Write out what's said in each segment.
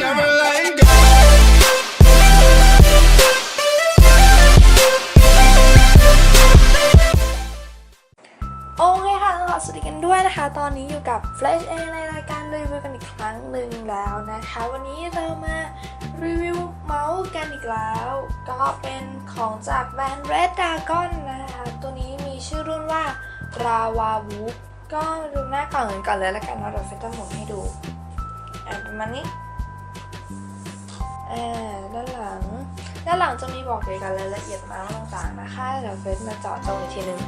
never let go. โอเคค่ะขอสวัสดีกันด้วยนะคะ ตอนนี้อยู่กับ Flash A ในรายการรีวิวกันอีกครั้งหนึ่งแล้วนะคะ วันนี้เรามารีวิวเมาส์กันอีกแล้ว ก็เป็นของจากแบรนด์ Red Dragon นะคะ ตัวนี้มีชื่อรุ่นว่า Rawa w o o ก็ดูหน้ากล่องกันก่อนเลยแล้วกันเนาะเดี๋ยวเฟซจะหมุนให้ดูอะประมาณนี้ อ่าด้านหลัง ด้านหลังจะมีบอกเกี่ยวกับรายละเอียดมาต่างๆนะคะ เดี๋ยวเฟซมาเจาะจงอีกทีนึง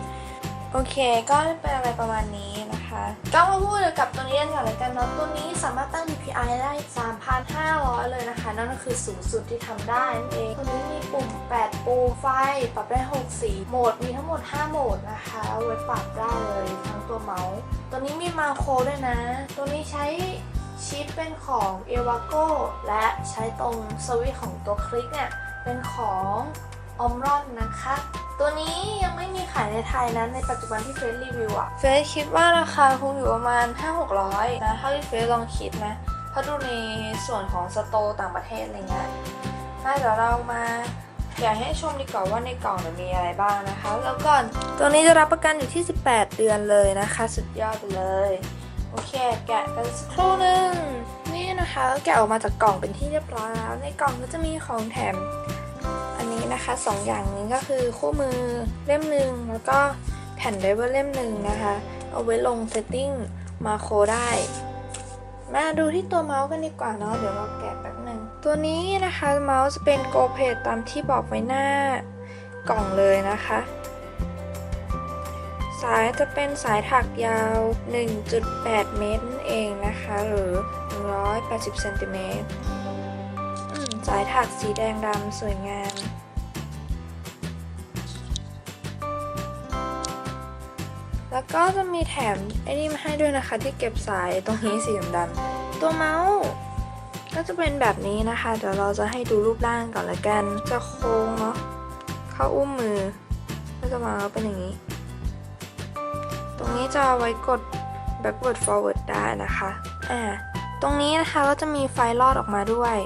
โอเค ก็เป็นอะไรประมาณนี้นะคะ ก็มาพูดเกี่ยวกับตัวนี้กันก่อนเลยกันเนาะ ตัวนี้สามารถตั้ง DPI ได้ 3,500 เลยนะคะ นั่นก็คือสูงสุดที่ทำได้นั่นเอง ตัวนี้มีปุ่ม 8 ปุ่มไฟ ปรับได้ 6 สี โหมด มีทั้งหมด 5 โหมดนะคะ เอาไว้ปรับได้เลยทั้งตัวเมาส์ ตัวนี้มีมาโคด้วยนะ ตัวนี้ใช้ ชิปเป็นของ e v a g o และใช้ตรงสวิตของตัวคลิกเนี่ยเป็นของอมรอนนะคะ ตัวนี้ยังไม่มีขายในไทยนะในปัจจุบันที่เฟซรีวิวอะเฟซคิดว่าราคาคงอยู่ประมาณ 5-600 นะถ้าที่เฟซลองคิดนะถ้าดูในส่วนของสโตต่างประเทศอะไรเงี้ยน่าเดี๋ยวเรามาอยากให้ชมดีกว่าว่าในกล่องเนี่ยมีอะไรบ้างนะคะ แล้วก่อนตัวนี้จะรับประกันอยู่ที่ 18 เดือนเลยนะคะ สุดยอดไปเลย โอเค แกะกันสักครู่หนึ่งนี่นะคะแกะออกมาจากกล่องเป็นที่เรียบร้อยแล้ว ในกล่องก็จะมีของแถม อันนี้นะคะสองอย่างนี้ก็คือคู่มือเล่มหนึ่งแล้วก็แผ่นไดเวอร์เล่มหนึ่งนะคะ เอาไว้ลงเซตติ้งมาโคได้มาดูที่ตัวเมาส์กันดีกว่าเนาะเดี๋ยวเราแกะแป๊บหนึ่งตัวนี้นะคะเมาส์จะเป็นโกเพดตามที่บอกไว้หน้ากล่องเลยนะคะ สายจะเป็นสายถักยาว 1.8 เมตรนั่นเองนะคะ หรือ 180เซนติเมตรสายถักสีแดงดำสวยงามแล้วก็จะมีแถมไอ้นี่มาให้ด้วยนะคะ ที่เก็บสายตรงนี้สีดำๆตัวเมาส์ก็จะเป็นแบบนี้นะคะ เดี๋ยวเราจะให้ดูรูปร่างก่อนละกัน จะโค้งเนาะเข้าอุ้มมือ ก็จะมาเป็นอย่างนี้ รงนี้จะเอาไว้กด backward forward ได้นะคะอ่าตรงนี้นะคะก็จะมีไฟลอดออกมาด้วย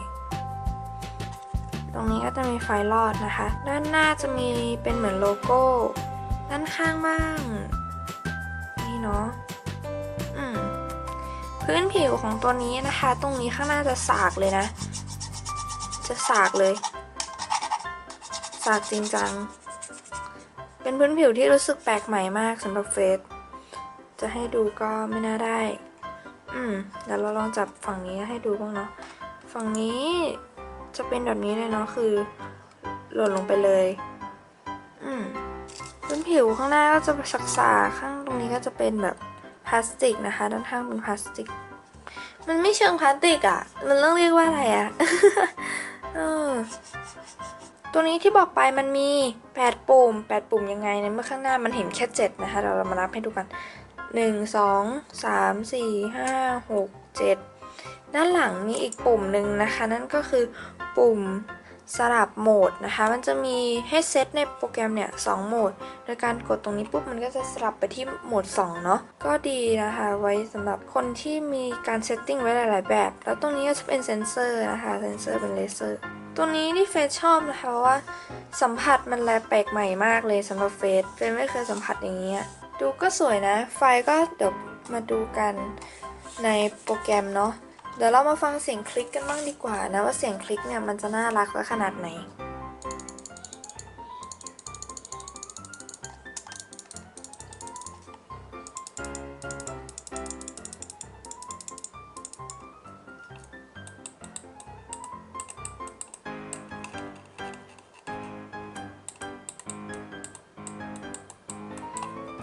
ตรงนี้ก็จะมีไฟลอดนะคะ ด้านหน้าจะมีเป็นเหมือนโลโก้ ด้านข้างบ้าง นี่เนาะอืมพื้นผิวของตัวนี้นะคะ ตรงนี้ข้างหน้าจะสากเลยนะ จะสากเลย สากจริงจัง เป็นพื้นผิวที่รู้สึกแปลกใหม่มากสำหรับเฟส จะให้ดูก็ไม่น่าได้ อืมเดี๋ยวเราลองจับฝั่งนี้ให้ดูบ้างเนาะ ฝั่งนี้จะเป็นแบบนี้เลยเนาะคือ หล่นลงไปเลย อืมพื้นผิวข้างหน้าก็จะสักสาข้างตรงนี้ก็จะเป็นแบบพลาสติกนะคะ ด้านข้างเป็นพลาสติก มันไม่เชิงพลาสติกอะ่ะ มันต้องเรียกว่าอะไรอะ่ะตัวนี้ที่บอกไปมันมี 8 ปุ่ม 8 ปุ่มยังไงในเมื่อข้างหน้ามันเห็นแค่ 7 นะคะเดี๋ยวเรามานับให้ดูกัน 1 2 3 4 5 6 7 ด้านหลังมีอีกปุ่มหนึ่งนะคะ นั่นก็คือปุ่มสลับโหมดนะคะ มันจะมีให้เซตในโปรแกรมเนี่ยสองโหมด โดยการกดตรงนี้ปุ๊บมันก็จะสลับไปที่โหมด 2 เนาะ ก็ดีนะคะ ไว้สำหรับคนที่มีการเซตติ้งไว้หลาย ๆ แบบ แล้วตรงนี้ก็จะเป็นเซนเซอร์นะคะ เซนเซอร์เป็นเลเซอร์ ตัวนี้ที่เฟซชอบนะคะว่าสัมผัสมันแลแปลกใหม่มากเลยสำหรับเฟซเฟซไม่เคยสัมผัสอย่างนี้อะ ดูก็สวยนะ ไฟล์ก็เดี๋ยวมาดูกันในโปรแกรมเนาะ เดี๋ยวเรามาฟังเสียงคลิกกันบ้างดีกว่านะว่าเสียงคลิกเนี่ยมันจะน่ารักและขนาดไหน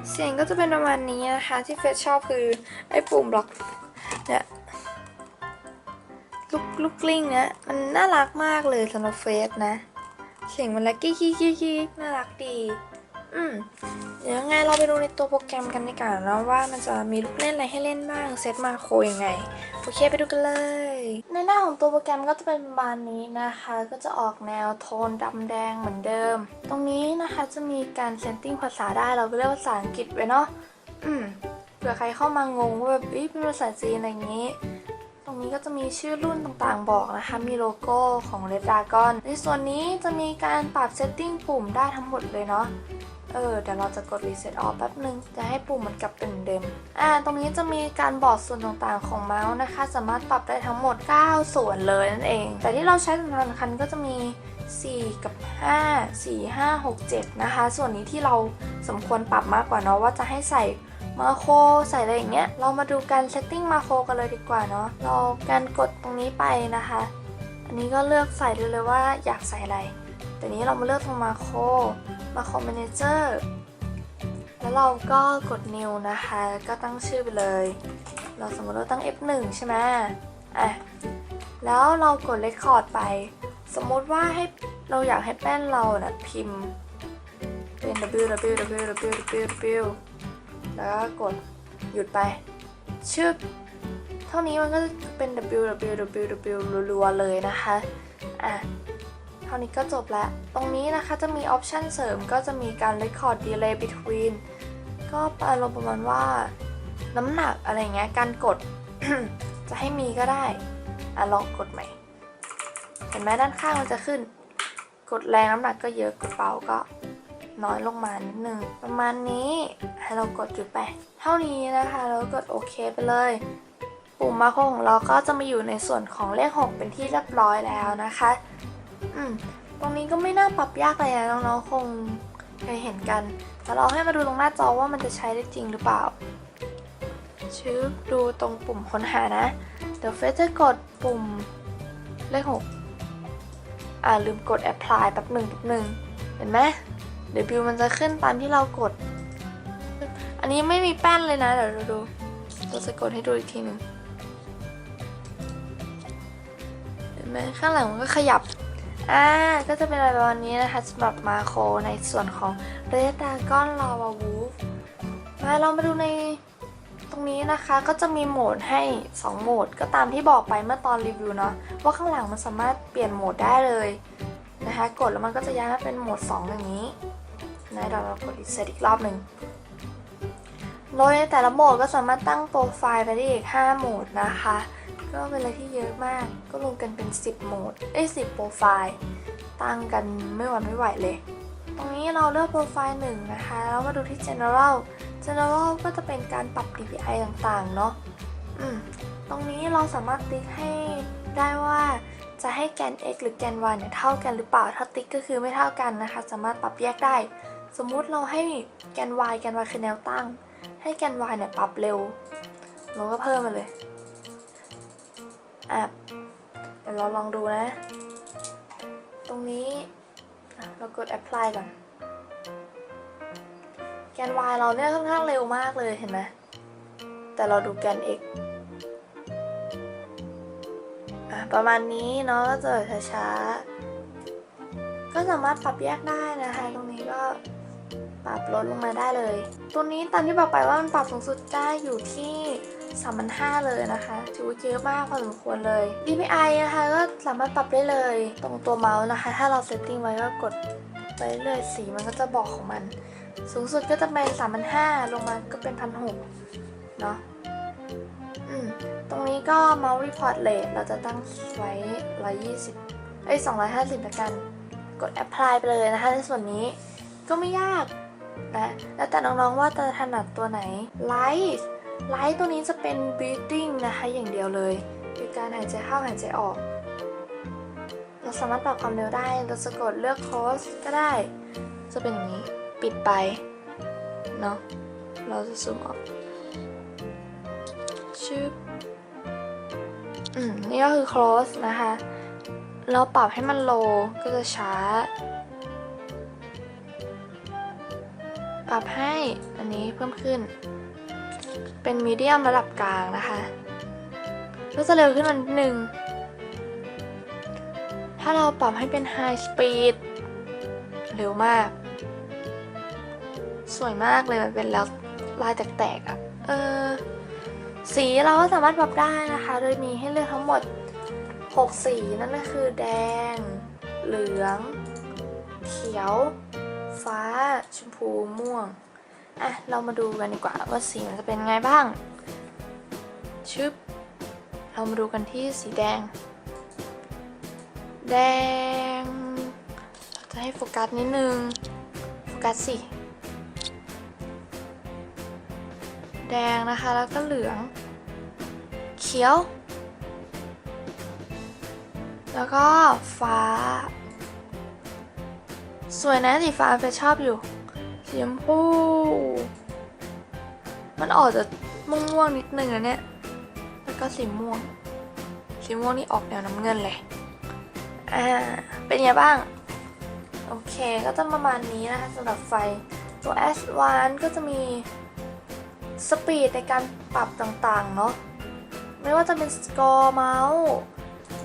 เสียงก็จะเป็นประมาณนี้นะคะ ที่เฟซชอบคือ ไอ้ปุ่มบล็อกเนี่ยลูกลูกกลิ้งเนี่ยมันน่ารักมากเลยสำหรับเฟซนะ เสียงมันละกี้กี้กี้กี้น่ารักดี อืม เดี๋ยวยังไงเราไปดูในตัวโปรแกรมกันดีกว่านะว่ามันจะมีลูกเล่นอะไรให้เล่นบ้างเซตมาโคยังไงโอเคไปดูกันเลย ในหน้าของตัวโปรแกรมก็จะเป็นประมาณนี้นะคะ ก็จะออกแนวโทนดำแดงเหมือนเดิม ตรงนี้นะคะจะมีการเซตติ้งภาษาได้เราก็เรียกภาษาอังกฤษไว้เนาะอืมเผื่อใครเข้ามางงว่าแบบเอ๊ะเป็นภาษาจีนอะไรอย่างนี้ รงนี้ก็จะมีชื่อรุ่นต่างๆ บอกนะคะ มีโลโก้ของ Red Dragon ในส่วนนี้จะมีการปรับ setting ปุ่มได้ทั้งหมดเลยเนาะเออเดี๋ยวเราจะกด reset off แป๊บนึง จะให้ปุ่มมันกลับเป็นเหมือนเดิม อ่า ตรงนี้จะมีการบอกส่วนต่างๆของเมาส์นะคะ สามารถปรับได้ทั้งหมด 9 ส่วนเลยนั่นเอง แต่ที่เราใช้สำคัญก็จะมี 4 กับ 5 4 5 6 7 นะคะ ส่วนนี้ที่เราสมควรปรับมากกว่าเนาะว่าจะให้ใส่ มาโคใส่อะไรอย่างเงี้ย เรามาดูการ setting มาโคกันเลยดีกว่าเนาะ เราการกดตรงนี้ไปนะคะ อันนี้ก็เลือกใส่เลยว่าอยากใส่อะไร แต่นี้เรามาเลือกตรงมาโค มาคอม Manager แล้วเราก็กด New นะคะ ก็ตั้งชื่อไปเลย เราสมมติเราตั้ง F1 ใช่ไหมอะ แล้วเรากด Record ไป สมมติว่าให้เราอยากให้แป้นเรานะ่ะพิมพ์เป็น W W W W W แล้วก็กดหยุดไป ชึบ เท่านี้มันก็จะเป็น W W W W รัวๆเลยนะคะ อะ เท่านี้ก็จบแล้ว ตรงนี้นะคะจะมีออปชันเสริมก็จะมีการ record delay between ก็อารมณ์ประมาณว่า น้ำหนักอะไรเงี้ย การกด จะให้มีก็ได้ อะลองกดใหม่ เห็นไหมด้านข้างมันจะขึ้น กดแรงน้ำหนักก็เยอะ กดเบาก็ น้อยลงมานิดนึงประมาณนี้ให้เรากดหยุดไป เท่านี้นะคะแล้วกดโอเคไปเลย ปุ่มมาโคของเราก็จะมาอยู่ในส่วนของเลข 6 เป็นที่เรียบร้อยแล้วนะคะ อืมตรงนี้ก็ไม่น่าปรับยากเลยนะน้องๆคงเคยเห็นกันแต่เราให้มาดูตรงหน้าจอว่ามันจะใช้ได้จริงหรือเปล่าชื่อดูตรงปุ่มค้นหานะ เดี๋ยวเฟซจะกดปุ่มเลขหกอ่าลืมกด apply แป๊บหนึ่งแป๊บหนึ่งเห็นไหม เดี๋ยวบิวมันจะขึ้นตามที่เรากด อันนี้ไม่มีแป้นเลยนะ เดี๋ยวเราดู เราจะกดให้ดูอีกทีหนึ่งเห็นไหมข้างหลังมันก็ขยับ อ่า ก็จะเป็นอะไรประมาณนี้นะคะสำหรับมาโคในส่วนของเรดาก้อนลาวาวูฟมาเรามาดูในตรงนี้นะคะก็จะมีโหมดให้ 2 โหมดก็ตามที่บอกไปเมื่อตอนรีวิวเนาะว่าข้างหลังมันสามารถเปลี่ยนโหมดได้เลยนะคะ กดแล้วมันก็จะย้ายมาเป็นโหมด 2 อย่างนี้ นะเดี๋ยวเรากดอีกเซตอีกรอบหนึ่งโดยในแต่ละโหมดก็สามารถตั้งโปรไฟล์ไปได้อีก 5 โหมดนะคะ ก็เป็นอะไรที่เยอะมาก ก็รวมกันเป็น 10 โหมด เอ้ย 10 โปรไฟล์ ตั้งกันไม่หวั่นไม่ไหวเลย ตรงนี้เราเลือกโปรไฟล์หนึ่งนะคะ แล้วมาดูที่ general general ก็จะเป็นการปรับ DPI ต่างๆ เนาะอืม ตรงนี้เราสามารถติ๊กให้ได้ว่าจะให้แกน x หรือแกน y เนี่ยเท่ากันหรือเปล่า ถ้าติ๊กก็คือไม่เท่ากันนะคะ สามารถปรับแยกได้ สมมุติเราให้แกน y แกน y คือแนวตั้ง ให้แกน y เนี่ยปรับเร็ว เราก็เพิ่มมาเลยอะเดี๋ยวเราลองดูนะ ตรงนี้เรากด apply ก่อน แกน y เราเนี่ยค่อนข้างเร็วมากเลยเห็นไหมแต่เราดูแกน x อะประมาณนี้เนาะก็จะช้าๆก็สามารถปรับแยกได้นะคะ ตรงนี้ก็ ปรับลดลงมาได้เลย ตัวนี้ตามที่บอกไปว่ามันปรับสูงสุดได้อยู่ที่3,500เลยนะคะถือว่าเยอะมากพอสมควรเลย DPI นะคะก็สามารถปรับได้เลย ตรงตัวเมาส์นะคะ ถ้าเราเซตติ้งไว้ก็กดไปเรื่อยสีมันก็จะบอกของมัน สูงสุดก็จะเป็น3,500ลงมาก็เป็น1,600เนาะอืมตรงนี้ก็เมาส์ report rate เราจะตั้งไว้120เอ้ย250ละกัน กด apply ไปเลยนะคะในส่วนนี้ก็ไม่ยาก นะแล้วแต่น้องๆว่าจะถนัดตัวไหน light light ตัวนี้จะเป็น breathing นะคะอย่างเดียวเลยคือการหายใจเข้าหายใจออก เราสามารถปรับความเร็วได้ เราจะกดเลือก course ก็ได้ จะเป็นอย่างนี้ ปิดไป เนาะ เราจะซูมออกชื่ออืม นี่ก็คือ close นะคะ เราปรับให้มัน low ก็จะช้า ปรับให้อันนี้เพิ่มขึ้น เป็น medium ระดับกลางนะคะ ก็จะเร็วขึ้นมานิดนึงถ้าเราปรับให้เป็น high speed เร็วมาก สวยมากเลยมันเป็นแล้วลายแตกๆอะ่ะเออสีเราก็สามารถปรับได้นะคะ โดยมีให้เลือกทั้งหมด 6 สีนั่นก็คือแดง เหลือง เขียว ฟ้า ชมพูม่วง อะ เรามาดูกันดีกว่าว่าสีมันจะเป็นไงบ้าง ชึบ เรามาดูกันที่สีแดง แดง เราจะให้โฟกัสนิดนึง โฟกัสสิ แดงนะคะ แล้วก็เหลือง เขียว แล้วก็ฟ้า สวยนะสีฟ้าเฟชอบอยู่สีชมพู มันออกจะม่วงๆนิดนึงอะเนี่ย แล้วก็สีม่วง สีม่วงนี่ออกแนวน้ำเงินเลย อ่า เป็นไงบ้าง โอเค ก็จะประมาณนี้นะคะสำหรับไฟ ตัว S1 ก็จะมีสปีดในการปรับต่างๆ เนาะ ไม่ว่าจะเป็นสกอร์เมาส์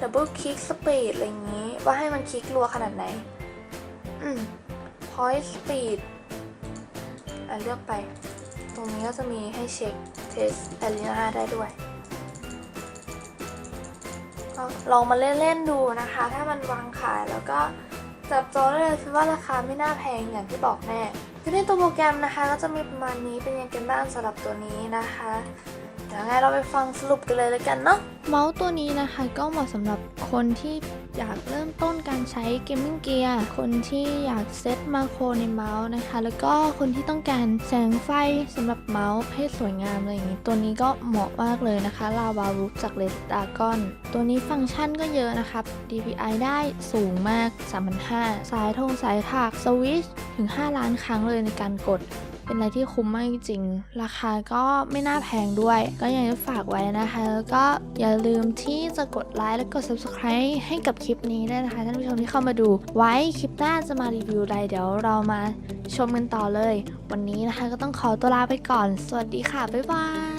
ดับเบิลคลิกสปีดอะไรอย่างนี้ ว่าให้มันคลิกรัวขนาดไหน อืม point speed อะเลือกไป ตรงนี้ก็จะมีให้เช็คเทส Arena ได้ด้วยลองมาเล่นๆดูนะคะ ถ้ามันวางขายแล้วก็จับจองได้เลยคิดว่าราคาไม่น่าแพงอย่างที่บอกแน่ทีนี้ตัวโปรแกรมนะคะ ก็จะมีประมาณนี้เป็นยังไงกันบ้างสำหรับตัวนี้นะคะ เดี๋ยวไงเราไปฟังสรุปกันเลยแล้วกันเนาะเมาส์ตัวนี้นะคะก็เหมาะสำหรับคนที่อยากเริ่มต้นการใช้เกมมิ่งเกียร์คนที่อยากเซตมาโครในเมาส์นะคะ แล้วก็คนที่ต้องการแสงไฟสำหรับเมาส์ให้สวยงามอะไรอย่างนี้ ตัวนี้ก็เหมาะมากเลยนะคะลาวารูฟจากเลสดากอนตัวนี้ฟังก์ชันก็เยอะนะครับ DPI ได้สูงมาก 3,500 สายทงสายถักสวิตช์ถึง 5 ล้านครั้งเลยในการกด เป็นอะไรที่คุ้มมากจริง ราคาก็ไม่น่าแพงด้วย ก็อยากจะฝากไว้นะคะ แล้วก็อย่าลืมที่จะกดไลค์และกด subscribe ให้กับคลิปนี้ด้วยนะคะท่านผู้ชมที่เข้ามาดู ไว้คลิปหน้าจะมารีวิวอะไรเดี๋ยวเรามาชมกันต่อเลย วันนี้นะคะก็ต้องขอตัวลาไปก่อน สวัสดีค่ะ บ๊ายบาย